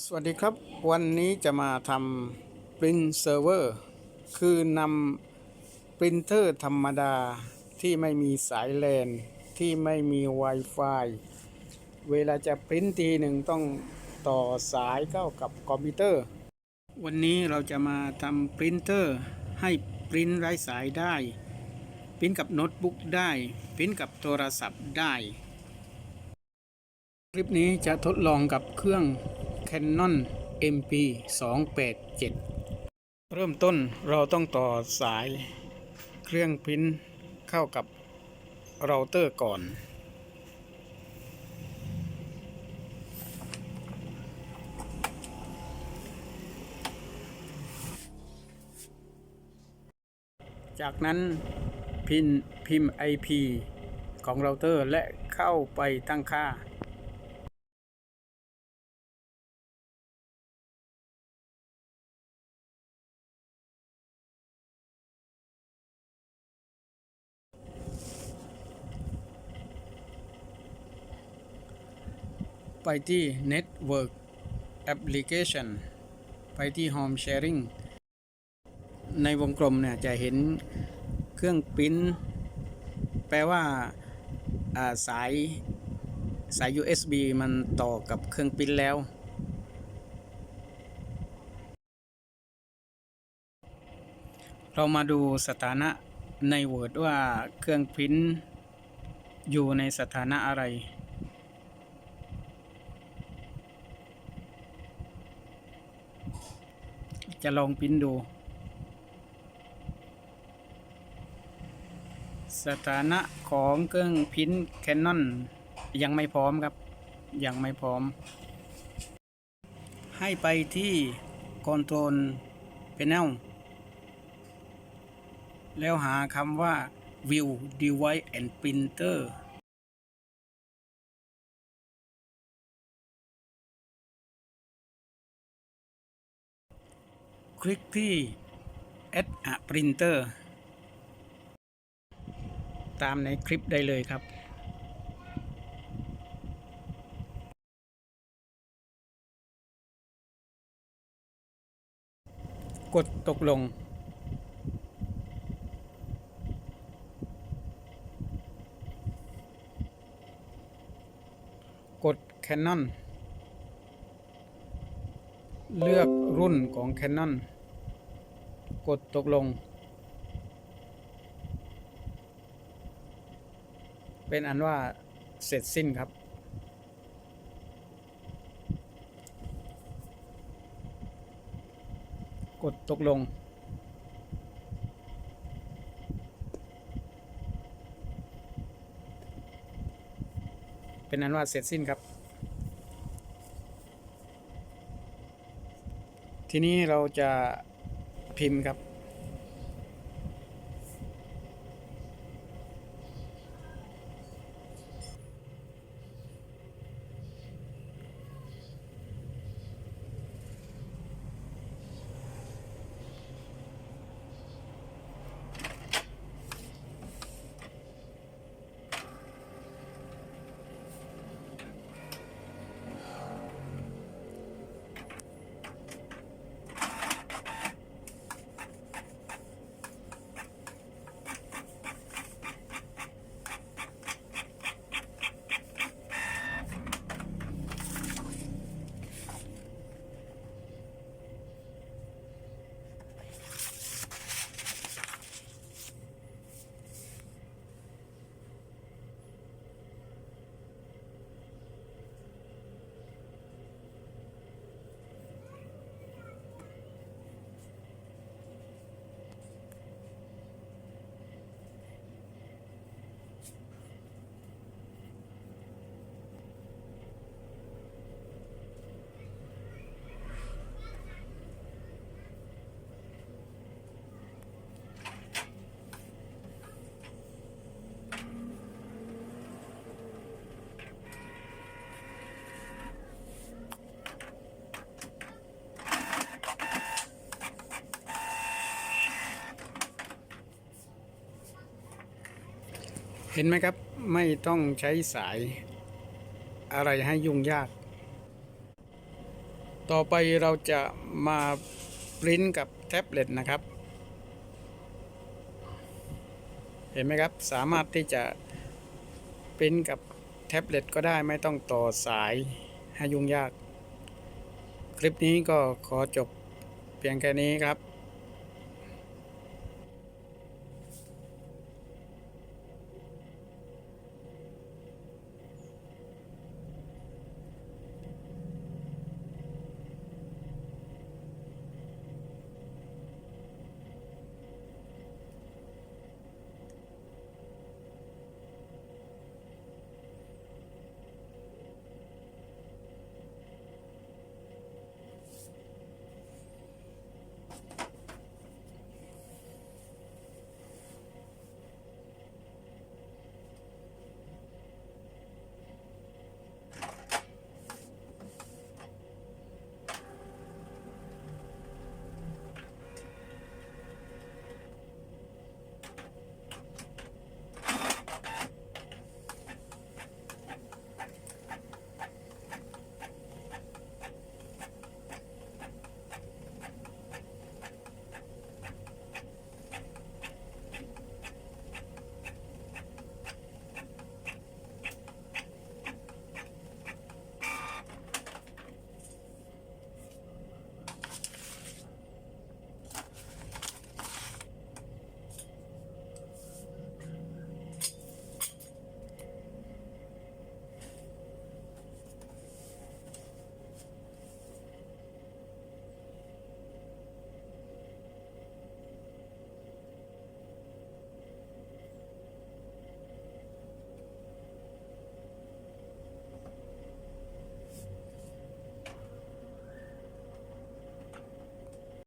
สวัสดีครับ วันนี้จะมาทำ Print Server คือนำปรินเตอร์ธรรมดาที่ไม่มีสายแลนที่ไม่มี Wi-Fi เวลาจะปริ้นทีหนึ่งต้องต่อสายเข้ากับคอมพิวเตอร์ วันนี้เราจะมาทำปรินเตอร์ให้ปริ้นไร้สายได้ ปริ้นกับโน้ตบุ๊กได้ ปริ้นกับโทรศัพท์ได้ คลิปนี้จะทดลองกับเครื่อง Canon MP 287 เริ่มต้นเราต้องต่อสายเครื่องพริ้นเข้ากับเราเตอร์ก่อน จากนั้นพินพิมพ์ IP ของเราเตอร์และเข้าไปตั้งค่า ไปที่ Network Application ไปที่ Home Sharing ในวงกลมเนี่ยจะเห็นเครื่องปิ้นแปลว่าาสายสาย USB มันต่อกับเครื่องปิ้นแล้ว เรามาดูสถานะใน Word ว่าเครื่องปริ้นอยู่ในสถานะอะไร จะลองปริ้นดู สถานะของเครื่องปริ้น Canon ยังไม่พร้อมครับ ยังไม่พร้อม ให้ไปที่ Control Panel แล้วหาคำว่า View Device and Printer คลิกที่ Add a Printer ตามในคลิปได้เลยครับ กดตกลงกด Canon เลือกรุ่นของ Canon กดตกลง เป็นอันว่าเสร็จสิ้นครับ กดตกลง เป็นอันว่าเสร็จสิ้นครับ ทีนี้เราจะพิมพ์ครับ เห็นไหมครับไม่ต้องใช้สายอะไรให้ยุ่งยาก ต่อไปเราจะมาปริ้นกับแท็บเล็ตนะครับ เห็นไหมครับสามารถที่จะปริ้นกับแท็บเล็ตก็ได้ไม่ต้องต่อสายให้ยุ่งยาก คลิปนี้ก็ขอจบเพียงแค่นี้ครับ